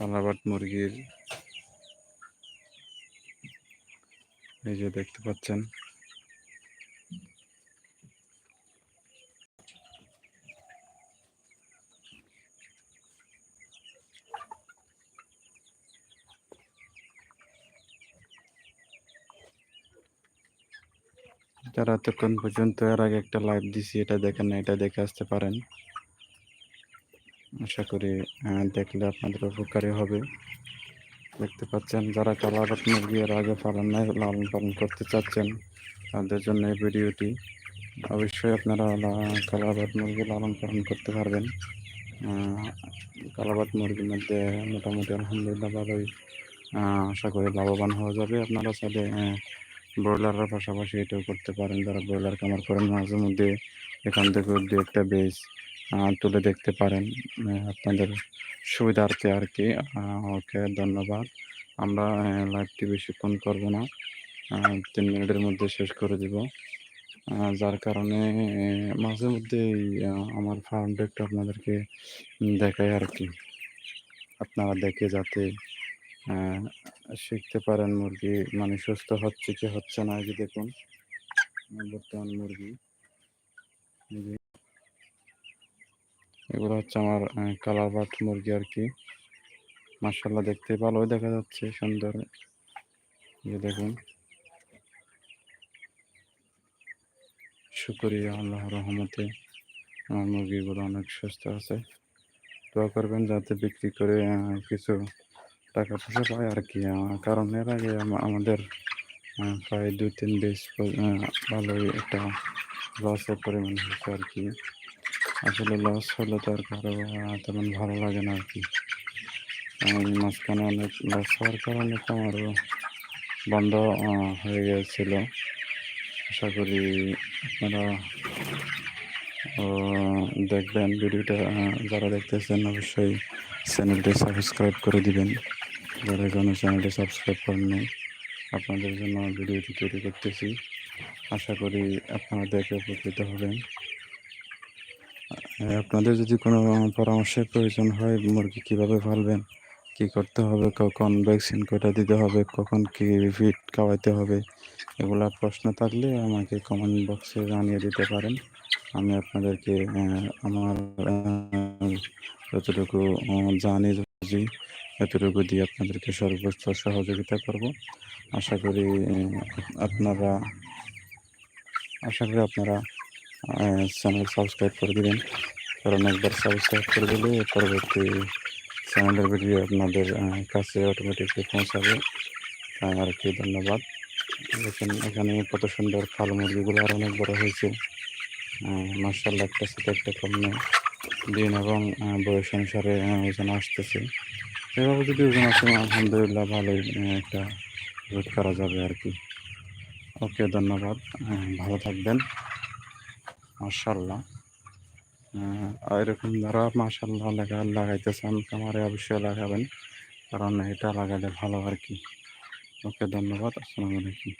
কালাবাট মুরগির এই যে দেখতে পাচ্ছেন। যারা এতক্ষণ পর্যন্ত এর আগে একটা লাইভ দিছি, এটা দেখেন না এটা দেখে আসতে পারেন। আশা করি দেখলে আপনাদের উপকারী হবে। দেখতে পাচ্ছেন যারা কালাবাট মুরগি এর আগে পালন নাই লালন পালন করতে চাচ্ছেন তাদের জন্য এই ভিডিওটি। অবশ্যই আপনারা কালাবাট মুরগি লালন পালন করতে পারবেন। আহ, কালাবাট মুরগির মধ্যে মোটামুটি আলহামদুলিল্লাহ ভালোই আশা করি লাভবান হওয়া যাবে। আপনারা চাইলে ব্রয়লারের পাশাপাশি এটাও করতে পারেন। যারা ব্রয়লার কামার করেন মাঝে মধ্যে এখান থেকে দু একটা বেশ তুলে দেখতে পারেন। আপনাদের সুবিধার্থে আর কি। ওকে, ধন্যবাদ। আমরা লাইভটি বেশিক্ষণ করব না। তিন মিনিটের মধ্যে শেষ করে দিব। যার কারণে মাঝে মধ্যে আমার ফার্মটা একটু আপনাদেরকে দেখায় আর কি। আপনারা দেখে যাতে শিখতে পারেন মুরগি মানে সুস্থ হচ্ছে কি হচ্ছে না, এই দেখুন, বর্তমান মুরগি। এগুলো হচ্ছে আমার কালার বাট মুরগি আর কি। মার্শাল্লাহ দেখতে ভালোই দেখা যাচ্ছে, সুন্দর। দেখুন। শুকরিয়া আল্লাহ রহমতে আমার মুরগিগুলো অনেক সুস্থ আছে। দোয়া করবেন যাতে বিক্রি করে কিছু টাকা পয়সা পায় আর কি। কারণ এর আগে আমাদের প্রায় দুই তিন বেশ ভালোই একটা লসের পরিমাণ হয়েছে আর কি। আসলে লস হলে তো আর কারও তেমন ভালো লাগে না আর কি। মাঝখানে অনেক লস হওয়ার কারণে তো আমারও বন্ধ হয়ে গিয়েছিল। আশা করি আপনারা দেখবেন ভিডিওটা যারা দেখতেছেন অবশ্যই চ্যানেলটি সাবস্ক্রাইব করে দিবেন। যারা এখনও চ্যানেলটি সাবস্ক্রাইব করেননি আপনাদের জন্য ভিডিওটি তৈরি করতেছি। আশা করি আপনারা দেখে উপকৃত হবেন। আপনাদের যদি কোনো পরামর্শের প্রয়োজন হয়, মুরগি কীভাবে পালবেন, কি করতে হবে, কখন ভ্যাকসিন কটা দিতে হবে, কখন কি ফিট খাওয়াইতে হবে, এগুলা প্রশ্ন থাকলে আমাকে কমেন্ট বক্সে জানিয়ে দিতে পারেন। আমি আপনাদেরকে আমার যতটুকু জানি, বুঝি, এতটুকু দিয়ে আপনাদেরকে সর্বোচ্চ সহযোগিতা করব। আশা করি আপনারা, আশা করি আপনারা চ্যানেল সাবস্ক্রাইব করে দিবেন। কারণ একবার সাবস্ক্রাইব করে দিলে পরবর্তী চ্যানেলের ভিডিও আপনাদের কাছে অটোমেটিকলি পৌঁছাবে। আর কি ধন্যবাদ। দেখেন, এখানে কত সুন্দর খাল মুরগিগুলো আর অনেক বড় হয়েছে। মার্শাল্লাহ একটা সাথে একটা কম নেই। দিন এবং বয়স অনুসারে ওজন আসতেছে। এভাবে যদি ওজন আসে, আলহামদুলিল্লাহ ভালোই একটা রোধ করা যাবে আর কি। ওকে, ধন্যবাদ। ভালো থাকবেন। মার্শাল্লাহ এরকম যারা মার্শাল্লাহ লাগা লাগাইতে চান খামারে অবশ্যই লাগাবেন। কারণ এটা লাগালে ভালো আর কি। ওকে, ধন্যবাদ। আসসালামু আলাইকুম।